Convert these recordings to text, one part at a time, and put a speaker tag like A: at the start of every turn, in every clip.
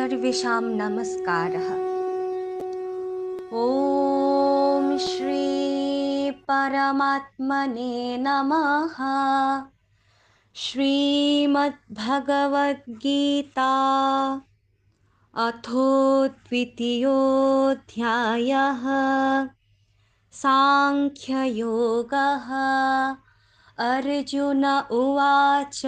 A: सर्वेषां नमस्कारः। ॐ श्री परमात्मने नमः। श्रीमद्भगवद्गीता अथो द्वितीयोऽध्यायः। साङ्ख्ययोगः। अर्जुन उवाच।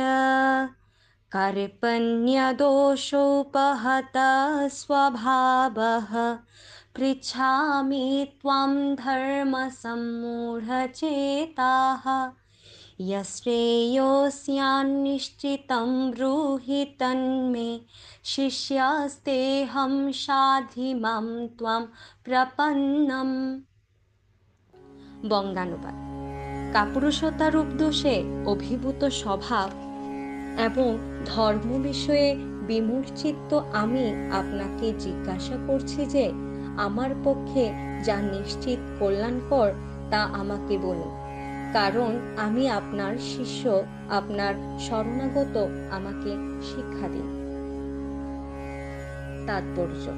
A: कर्पण्यदोषोपहतः स्वभावः पृच्छामि त्वं धर्मसम्मूढचेताः यश्रेयोस्यान्निश्चितं ब्रूहि तन्मे শিষ্যাস্তেহম সাধিমাম ত্বম প্রপন্নম বঙ্গানুবাদ কাপুরুষতারূপ দোষে অভিভূত স্বভাব এবং ধর্ম বিষয়ে বিমূর্চিত আমি আপনাকে জিজ্ঞাসা করছি যে, আমার পক্ষে যা নিশ্চিত কল্যাণকর তা আমাকে বলুন। কারণ আমি আপনার শিষ্য, আপনার শরণাগত আমাকে শিক্ষা দিন। তাৎপর্য।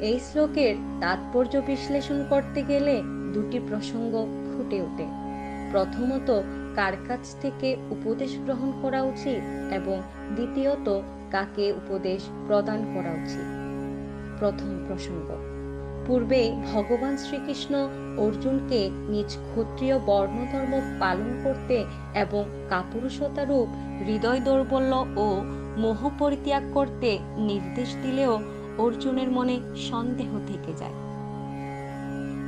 A: এই শ্লোকের তাৎপর্য বিশ্লেষণ করতে গেলে দুটি প্রসঙ্গ ফুটে ওঠে। প্রথমত, কার কাছ থেকে উপদেশ গ্রহণ করা উচিত এবং দ্বিতীয়ত, কাকে উপদেশ প্রদান করা উচিত? প্রথম প্রসঙ্গ। পূর্বে ভগবান শ্রীকৃষ্ণ অর্জুনকে নিজ ক্ষত্রিয় বর্ণধর্ম পালন করতে এবং কাপুরুষতারূপ হৃদয় দৌর্বল্য ও মোহ পরিত্যাগ করতে নির্দেশ দিলেও অর্জুনের মনে সন্দেহ থেকে যায়।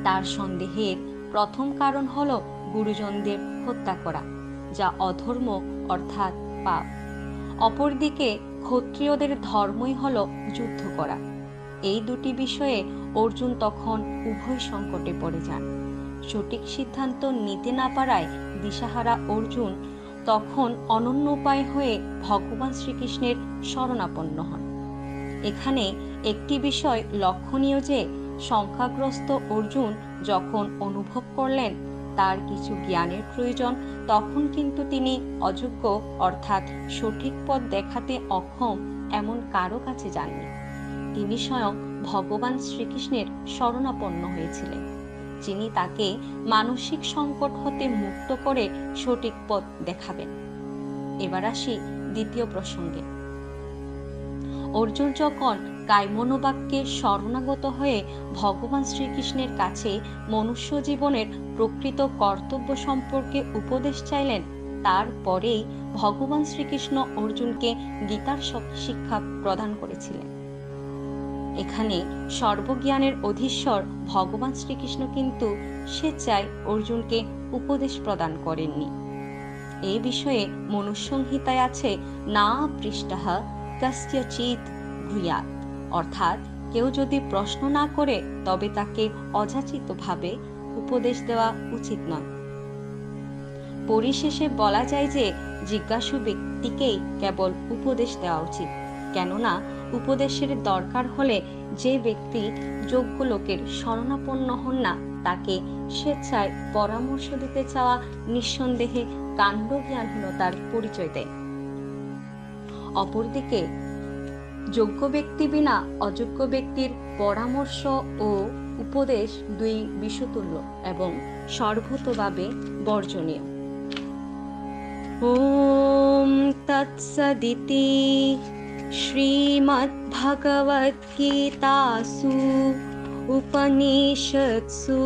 A: তার সন্দেহের প্রথম কারণ হল গুরুজনদের হত্যা করা, যা অধর্ম অর্থাৎ পাপ। অপরদিকে ক্ষত্রিয়দের ধর্মই হল যুদ্ধ করা। এই দুটি বিষয়ে অর্জুন তখন উভয় সংকটে পড়ে যান। সঠিক সিদ্ধান্ত নিতে না পারায় দিশাহারা অর্জুন তখন অনন্য উপায় হয়ে ভগবান শ্রীকৃষ্ণের শরণাপন্ন হন। এখানে একটি বিষয় লক্ষণীয় যে সংখ্যাগ্রস্ত অর্জুন যখন অনুভব করলেন তার কিছু জ্ঞানের প্রয়োজন, তখন কিন্তু তিনি অযোগ্য, অর্থাৎ সঠিক পথ দেখাতে অক্ষম এমন কারও কাছে যাননি। তিনি স্বয়ং ভগবান শ্রীকৃষ্ণের শরণাপন্ন হয়েছিলেন, যিনি তাকে মানসিক সংকট হতে মুক্ত করে সঠিক পথ দেখাবেন। এবার আসি দ্বিতীয় প্রসঙ্গে। অর্জুন যখন কায়মনোবাক্যে শরণাগত হয়ে ভগবান শ্রীকৃষ্ণের কাছে মনুষ্য জীবনের প্রকৃত কর্তব্য সম্পর্কে উপদেশ চাইলেন। তারপরেই ভগবান শ্রীকৃষ্ণ অর্জুনকে গীতার শিক্ষা প্রদান করেছিলেন। এখানে সর্বজ্ঞানের অধীশ্বর ভগবান শ্রীকৃষ্ণ কিন্তু স্বেচ্ছায় অর্জুনকে উপদেশ প্রদান করেননি। এ বিষয়ে মনুসংহিতায় আছে, না পৃষ্ঠাহ কস্যচিত ভূয়াত অর্থাৎ কেউ যদি প্রশ্ন না করে তবে তাকে অযাচিতভাবে উপদেশ দেওয়া উচিত নয়। পরিশেষে বলা যায় যে জিজ্ঞাসু ব্যক্তিকেই কেবল উপদেশ দেওয়া উচিত, কেননা উপদেশের দরকার হলে যে ব্যক্তি যোগ্য লোকের শরণাপন্ন হন না, তাকে স্বেচ্ছায় পরামর্শ দিতে চাওয়া নিঃসন্দেহে কাণ্ডজ্ঞানহীনতার পরিচয় দেয়। অপরদিকে যোগ্য ব্যক্তি বিনা অযোগ্য ব্যক্তির পরামর্শ ও উপদেশ দুই বিষতুল্য এবং সর্বতভাবে বর্জনীয় ॐ तत्सदिति श्रीमद्भगवद्गीतासु उपनिषत्सु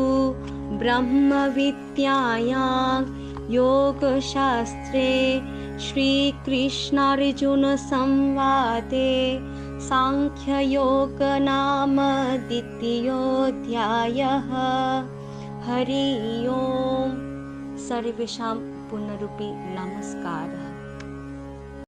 A: ब्रह्मविद्यायां योगशास्त्रे श्रीकृष्णार्जुनसंवादे साङ्ख्ययोगनाम द्वितीयोऽध्यायः हरि ओम्। सर्वेषां पुनरुपि नमस्कारः